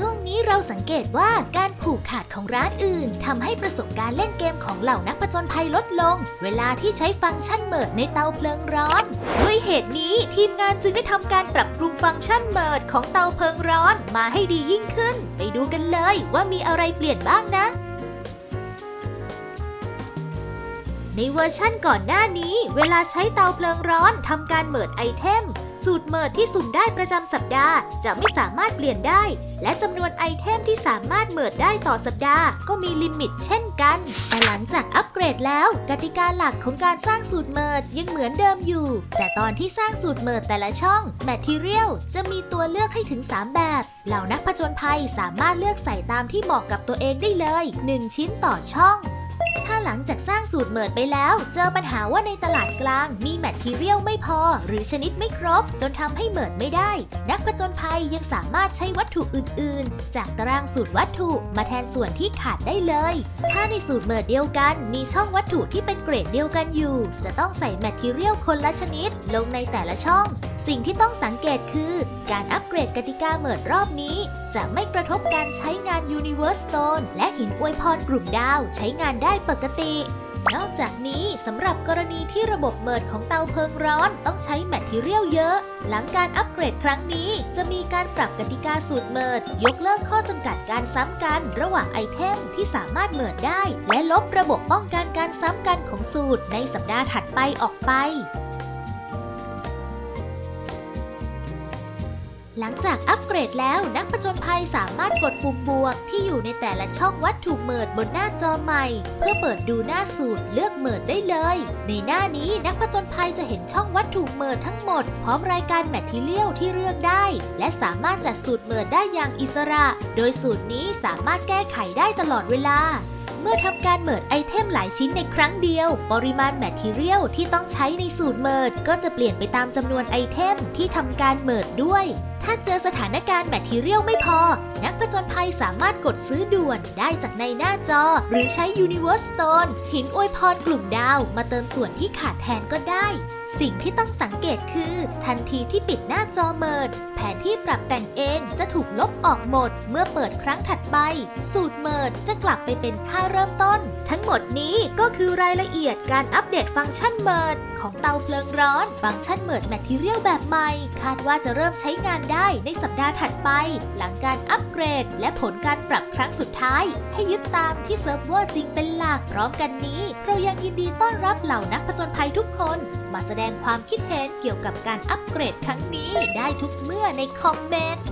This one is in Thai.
ช่วงนี้เราสังเกตว่าการผูกขาดของร้านอื่นทำให้ประสบการณ์เล่นเกมของเหล่านักผจญภัยลดลง เวลาที่ใช้ฟังก์ชันเมิดในเตาเพลิงร้อน ด้วยเหตุนี้ทีมงานจึงได้ทำการปรับปรุงฟังก์ชันเมิดของเตาเพลิงร้อนมาให้ดียิ่งขึ้น ไปดูกันเลยว่ามีอะไรเปลี่ยนบ้างนะ ในเวอร์ชั่นก่อนหน้านี้ เวลาใช้เตาเพลิงร้อนทำการเมิดไอเทม สูตรเมิดที่สุ่มได้ประจำสัปดาห์ จะไม่สามารถเปลี่ยนได้ และจำนวนไอเทมที่สามารถเมิดได้ต่อสัปดาห์ ก็มีลิมิตเช่นกัน แต่หลังจากอัปเกรดแล้ว กติกาหลักของการสร้างสูตรเมิดยังเหมือนเดิมอยู่ แต่ตอนที่สร้างสูตรเมิดแต่ละช่อง Material จะมีตัวเลือกให้ถึง 3 แบบ เหล่านักผจญภัยสามารถเลือกใส่ตามที่เหมาะกับตัวเองได้เลย 1 ชิ้นต่อช่อง หลังจากสร้างสูตรเมิดไปแล้ว เจอปัญหาว่าในตลาดกลางมีแมททีเรียลไม่พอ หรือชนิดไม่ครบ จนทำให้เมิดไม่ได้ นักผจญภัยยังสามารถใช้วัตถุอื่น ๆ จากตารางสูตรวัตถุมาแทนส่วนที่ขาดได้เลย ถ้าในสูตรเมิดเดียวกัน มีช่องวัตถุที่เป็นเกรดเดียวกันอยู่ จะต้องใส่แมททีเรียลคนละชนิด ลงในแต่ละช่อง สิ่งที่ต้องสังเกตคือ การอัปเกรดกติกาเหมิดรอบนี้ จะไม่กระทบการใช้งาน Universe Stone และหินอวยพรกลุ่มดาวใช้งานได้ปกติ นอกจากนี้สำหรับกรณีที่ระบบเมิดของเตาเพลิงร้อนต้องใช้แมททีเรียลเยอะ หลังการอัปเกรดครั้งนี้ จะมีการปรับกติกาสูตรเมิดยกเลิกข้อจำกัดการซ้ำกัน ระหว่างไอเทมที่สามารถเมิดได้ และลบระบบป้องกันการซ้ำกันของสูตรในสัปดาห์ถัดไปออกไป หลังจากอัปเกรดแล้วนักผจญภัยสามารถกดปุ่มบวกที่อยู่ในแต่ละช่องวัตถุเมิดบนหน้าจอใหม่ เพื่อเปิดดูหน้าสูตรเลือกเมิดได้เลย ในหน้านี้นักผจญภัยจะเห็นช่องวัตถุเมิดทั้งหมด พร้อมรายการแมททีเรียลที่เลือกได้ และสามารถจัดสูตรเมิดได้อย่างอิสระ โดยสูตรนี้สามารถแก้ไขได้ตลอดเวลาเมื่อทำการเมิดไอเทมหลายชิ้นในครั้งเดียว ปริมาณแมททีเรียลที่ต้องใช้ในสูตรเมิดก็จะเปลี่ยนไปตามจำนวนไอเทมที่ทำการเมิดด้วย ถ้าเจอสถานการณ์แมททีเรียลไม่พอ นักผจญภัยสามารถกดซื้อด่วนได้จากในหน้าจอ หรือใช้ Universe Stone หินอวยพรกลุ่มดาวมาเติมส่วนที่ขาดแทนก็ได้ สิ่งที่ต้องสังเกตคือ ทันทีที่ปิดหน้าจอเมิด แผนที่ปรับแต่งเองจะถูกลบออกหมด เมื่อเปิดครั้งถัดไป สูตรเมิดจะกลับไปเป็นค่าเริ่มต้น ทั้งหมดนี้ก็คือรายละเอียดการอัปเดตฟังก์ชันเมิด ของเตาเพลิงร้อน ฟังก์ชันเมิดแมททีเรียลแบบใหม่ คาดว่าจะเริ่มใช้งานได้ในสัปดาห์ถัดไป หลังการอัปเกรด และผลการปรับครั้งสุดท้าย ให้ยึดตามที่เซิร์ฟเวอร์จริงเป็นหลักพร้อมกันนี้ เรายังยินดีต้อนรับเหล่านักผจญภัยทุกคน มาแสดงความคิดเห็นเกี่ยวกับการอัปเกรดครั้งนี้ได้ทุกเมื่อในคอมเมนต์